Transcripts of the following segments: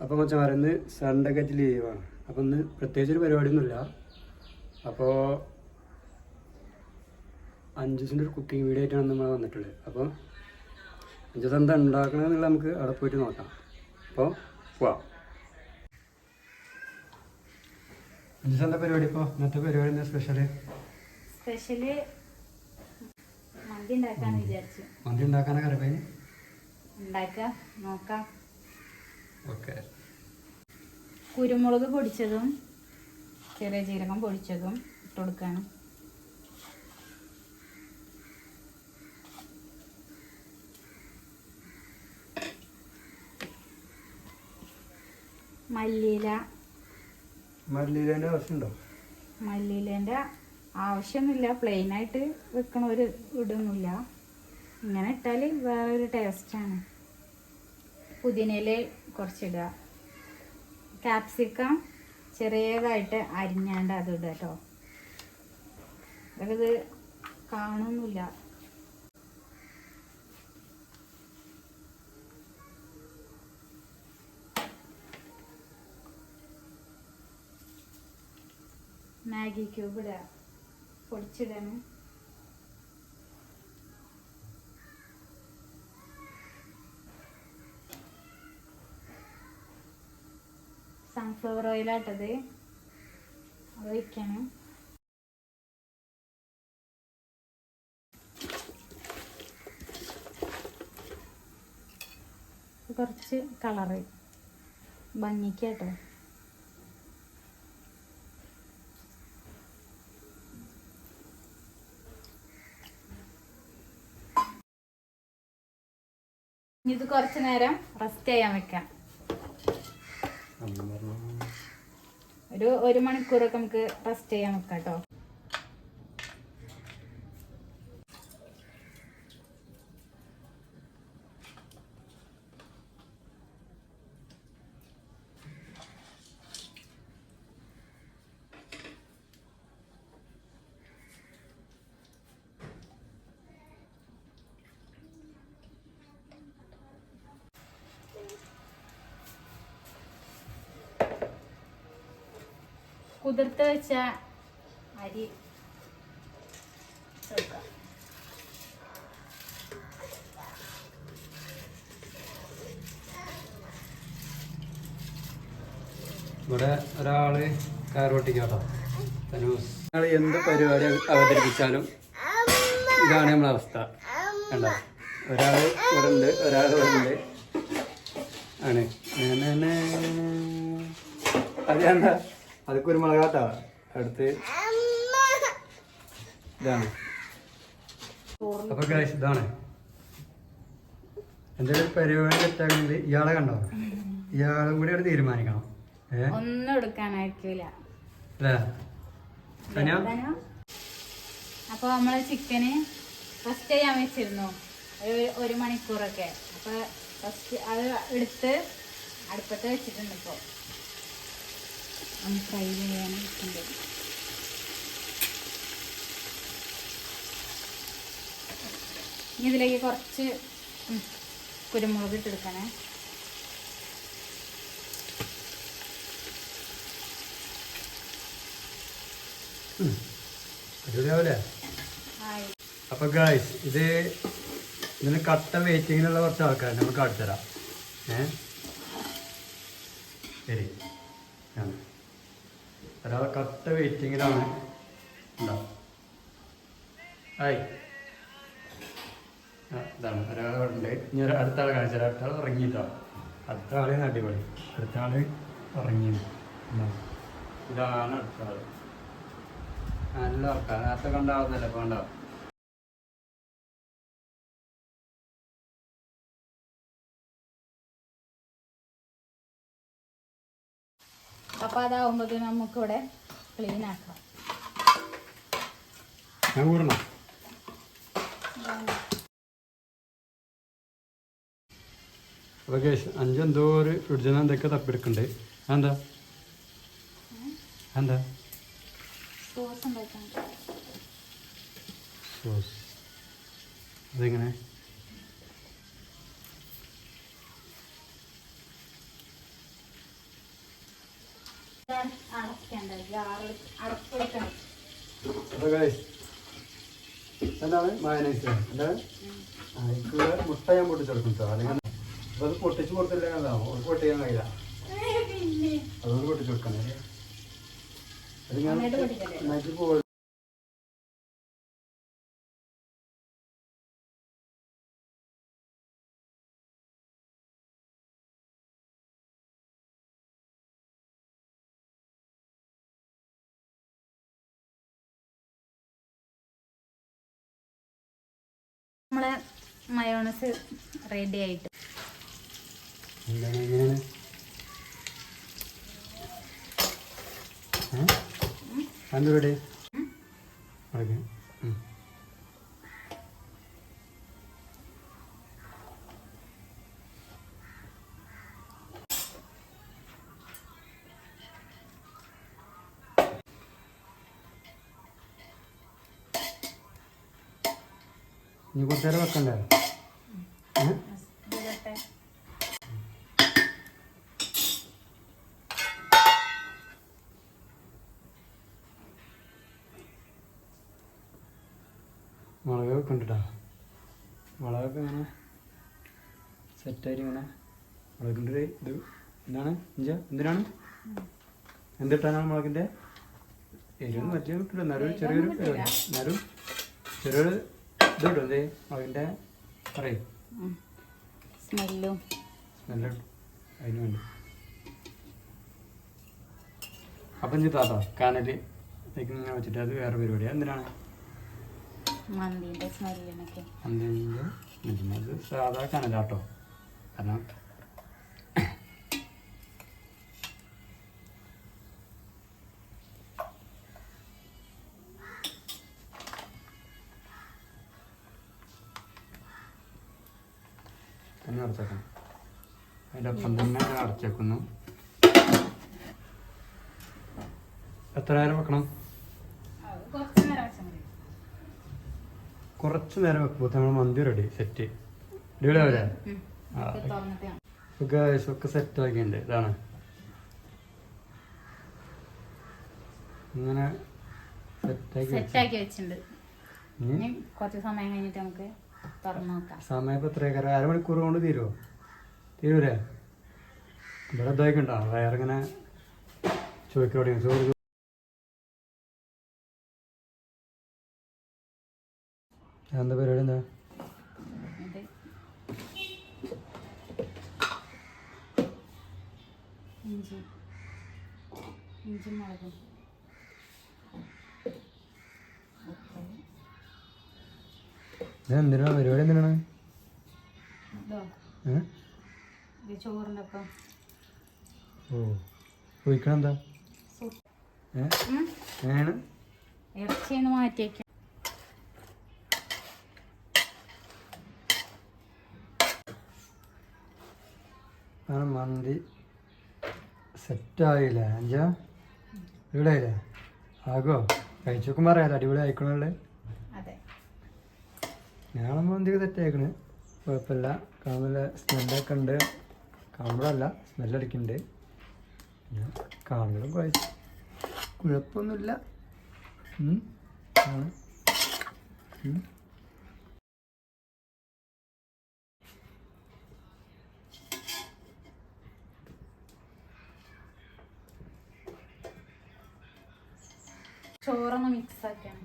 അപ്പോൾ മച്ചമാരെ ഇന്ന് Sunday cut ലീവാണ് അപ്പോൾ ഇന്ന് പ്രത്യേകിച്ചൊരു പരിപാടിയൊന്നുമില്ല. അപ്പോൾ അഞ്ച് ദിവസത്തിന്റെ ഒരു കുക്കിംഗ് വീഡിയോ ആയിട്ടാണ് നമ്മൾ വന്നിട്ടുള്ളത്. അപ്പോൾ അഞ്ച് ദിവസം എന്താ ഉണ്ടാക്കണമെന്നുള്ള നമുക്ക് അവിടെ പോയിട്ട് നോക്കാം. അപ്പോൾ പോവാം. അഞ്ച് ദിവസം എന്താ പരിപാടി ഇപ്പോൾ ഇന്നത്തെ പരിപാടി എന്താ സ്പെഷ്യൽ സ്പെഷ്യൽ മന്തി ഉണ്ടാക്കാന്ന് വിചാരിച്ചു. മന്തി ഉണ്ടാക്കാനൊക്കെ അറിയാം ഉണ്ടാക്കാം നോക്കാം. ഓക്കെ. കുരുമുളക് പൊടിച്ചതും ചെറിയ ജീരകം പൊടിച്ചതും ഇട്ട് കൊടുക്കാണ്. മല്ലിയില. മല്ലിയിലേന്റെ ആവശ്യമുണ്ടോ? മല്ലിയിലേന്റെ ആവശ്യമൊന്നുമില്ല പ്ലെയിൻ ആയിട്ട് വെക്കണ ഒരു ഇടൊന്നുമില്ല ഇങ്ങനെ ഇട്ടാൽ വേറൊരു ടേസ്റ്റാണ്. പുതിനയില കുറച്ചിടുക. ക്യാപ്സിക്കം ചെറിയതായിട്ട് അരിഞ്ഞാണ്ട് അത് ഇടുക കേട്ടോ ഇത് കാണുന്നില്ല. മാഗി ക്യൂബ് ഇടുക. സൺഫ്ലവർ ഓയിലാട്ടത് അത് ഒഴിക്കണം. കുറച്ച് കളറ് ഭംഗിക്കാട്ടോ ഇത് കുറച്ച് നേരം റെസ്റ്റ് ചെയ്യാൻ വെക്കാം. ഒരു ഒരു മണിക്കൂറൊക്കെ നമുക്ക് റെസ്റ്റ് ചെയ്യാൻ വെക്കാം കേട്ടോ കുതിർത്ത് വെച്ച അരി ഇവിടെ ഒരാൾ കയറോട്ടിക്കാട്ടോ തനൂസ്. എന്ത് പരിപാടി അവതരിപ്പിച്ചാലും ഇതാണ് നമ്മളെ അവസ്ഥ. കണ്ടോ? ഒരാൾ ഇവിടെ ഉണ്ട് ഒരാൾ ഇവിടെ ഉണ്ട്. ആണ്. അതെന്താ അത് കുരുമുളകാട്ടോ അടുത്ത് ഇതാണ്. അപ്പൊ ഗൈസ് ഇതാണ്. എന്തെങ്കിലും പരിപാടി സെറ്റാക്കണമെങ്കിൽ ഇയാളെ കണ്ടോ? ഇയാളും കൂടി അവിടെ തീരുമാനിക്കണം. ഒന്നും എടുക്കാനായിരിക്കില്ല അല്ലേ? സനിയ? അപ്പോൾ നമ്മൾ ചിക്കന് ഫസ്റ്റ് ചെയ്യാൻ വെച്ചിരുന്നു. ഒരു ഒരു മണിക്കൂറൊക്കെ. അപ്പൊ ഫസ്റ്റ് അത് എടുത്ത് അടുപ്പത്ത് വെച്ചിട്ടുണ്ട് ഇപ്പോൾ ഫ്രൈ ചെയ്യാൻ വെച്ചിട്ടുണ്ട് ഇനി ഇതിലേക്ക് കുറച്ച് കുരുമുളക് ഇട്ടെടുക്കണേ അപ്പൊ ഗായ്സ് ഇത് ഇതിന് കട്ട വെയിറ്റിങ്ങിനുള്ള കുറച്ച് ആൾക്കാർ നമുക്ക് അടുത്തരാം തരാം ഏ? ശരി. വെയിറ്റിങ്ങിലാണ് ഉണ്ടാവും ഹായ് ആ, ഇതാണ്. ഒരാൾ ഉണ്ട് ഇനി ഒരു അടുത്ത ആൾ കാണിച്ചു തരാം അടുത്ത ആൾ ഉറങ്ങിയിട്ടോ? അടുത്ത ആളെ അടിപൊളി. അടുത്ത ആൾ ഇറങ്ങി? ഇതാണ് അടുത്ത ആൾ നല്ല ഉറക്കാം നേരത്തെ കണ്ടാവുന്നല്ലേ ഇപ്പൊ കണ്ടോ? അപ്പോൾ അതാവുമ്പോൾ നമുക്കിവിടെ ക്ലീൻ ആക്കാം. അഞ്ചെന്തോ ഒരു ഫ്രിഡ്ജിൽ നിന്ന് എന്തൊക്കെ തപ്പിയെടുക്കണ്ടേ എന്താ എന്താ സോസ് അതെങ്ങനെ? എന്താണ്? മയനൈസ് എന്താണ് എനിക്ക് മുട്ട ഞാൻ പൊട്ടിച്ചെടുക്കും സാർ അല്ലെങ്കിൽ അപ്പോൾ അത് പൊട്ടിച്ച് കൊടുത്തില്ല അത് പൊട്ടിക്കാൻ കഴിയില്ല. അതുകൊണ്ട് പൊട്ടിച്ച് കൊടുക്കണേ. അത് ഞാൻ നന്നായിട്ട്? നമ്മളെ മയോണസ് റെഡി ആയിട്ട്. എന്താണ് ഇനി കുറച്ച് നേരം വെക്കണ്ടേ മുളക് വെക്കണ്ടട്ടാ? മുളകൊക്കെ ഇങ്ങനെ സെറ്റായിട്ട് ഇങ്ങനെ മുളകിന്റെ ഒരു ഇത് എന്താണ്? ഇഞ്ച എന്തിനാണ്? എന്തിട്ടാണ് മുളകിന്റെ? എരിവ് മറ്റേ കിട്ടില്ല എന്നാലും ചെറിയൊരു. എന്നാലും ചെറിയൊരു ഇത് പറയും സ്മെല്ലും. സ്മെല്ല്. അതിന് വേണ്ടി. അപ്പം ഇനി താത്ത കാനൽ ഇങ്ങനെ വെച്ചിട്ട് അത് വേറെ പരിപാടിയാ. എന്തിനാണ്? മന്തിന്റെ സ്മെല്ലിനൊക്കെ. അത് സാധാ കാനലാട്ടോ. കാരണം തന്നെ അടച്ചേക്കണം. അതിന്റെ ഒപ്പം തന്നെ അടച്ചേക്കുന്നു. എത്ര നേരം വെക്കണം? കുറച്ച് നേരം വെക്കുമ്പോൾ നമ്മൾ മന്തി റെഡി സെറ്റ് അടിപൊളിയാവില്ലേ. ഒക്കെ ഒക്കെ സെറ്റ് ആക്കിയിട്ടുണ്ട്. ഇതാണ്. ഇങ്ങനെ സെറ്റ് ആക്കി വെച്ചിട്ടുണ്ട്. ഇനി കുറച്ച് സമയം കഴിഞ്ഞിട്ട് നമുക്ക് സമയം ഇപ്പം എത്ര അരമണിക്കൂർ കൊണ്ട് തീരുമോ തീരൂലേ? ഇവിടെ ഇതായിക്കണ്ടോ. ഇങ്ങനെ ചോദിക്കോടെ ചോറ് എന്താ പരിപാടി എന്താ? ഇഞ്ചി. ഇഞ്ചി മുളകും. ഇത് എന്തിനാ? പരിപാടി എന്തിനാണ്? ഓ. ചോദിക്കണം എന്താ ഇറച്ചിന്ന് മന്തി. സെറ്റായില്ല അഞ്ചാ? അടിപൊളിയായില്ലേ ആകോ കഴിച്ചു നോക്കുമ്പോൾ അറിയാലോ അടിപൊളി ആയിക്കണല്ലേ ഞങ്ങളെ എന്തൊക്കെ സെറ്റ് ആയിക്കണ് കുഴപ്പമില്ല കാണുന്നില്ല സ്മെല്ലൊക്കെ ഉണ്ട്. കാണുമ്പോഴല്ല സ്മെല്ലടിക്കുന്നുണ്ട്. പിന്നെ കാണുന്നതും കുഴച്ച് കുഴപ്പമൊന്നുമില്ല. ചോറൊന്ന് മിക്സ് ആക്കിയാണ്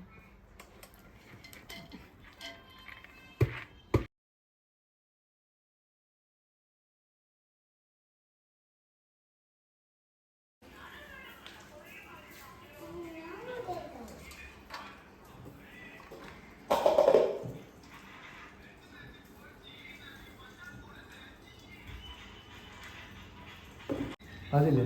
അതില്ലേ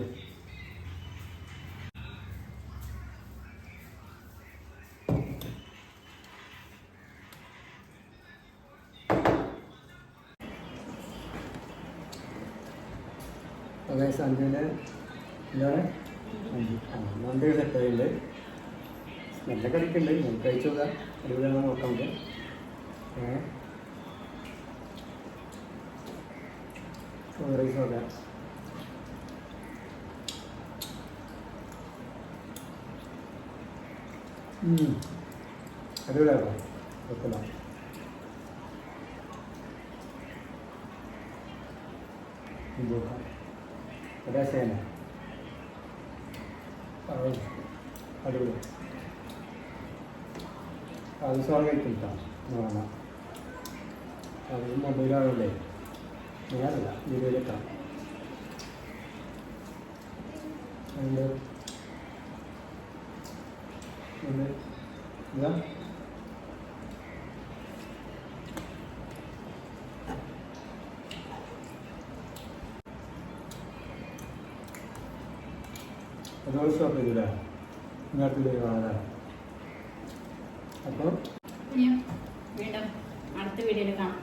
അതെ സഞ്ജുവിന് എന്താണ്? മന്തി സെറ്റ് ആയിട്ടുണ്ട്. സ്മെല്ലൊക്കെ അടിക്കുന്നുണ്ട് നമുക്ക് കഴിച്ചു നോക്കാം. അടിപൊളിയാണോ നോക്കാം നമുക്ക് ഏ? റൈസ് നോക്കാം അടിപൊളിയാണോ കുഴപ്പമില്ല. രസേന അടിപൊളി. അത് സോളം കഴിക്കില്ല വേണം അത് മൊബൈലാണല്ലേ? ഞാനല്ല വീഡിയോയിലേക്കാണ്. ഉണ്ട് ഉണ്ട് ഇതാ അപ്പോൾ ഇനിയും വീണ്ടും അടുത്ത വീഡിയോയിൽ കാണാം.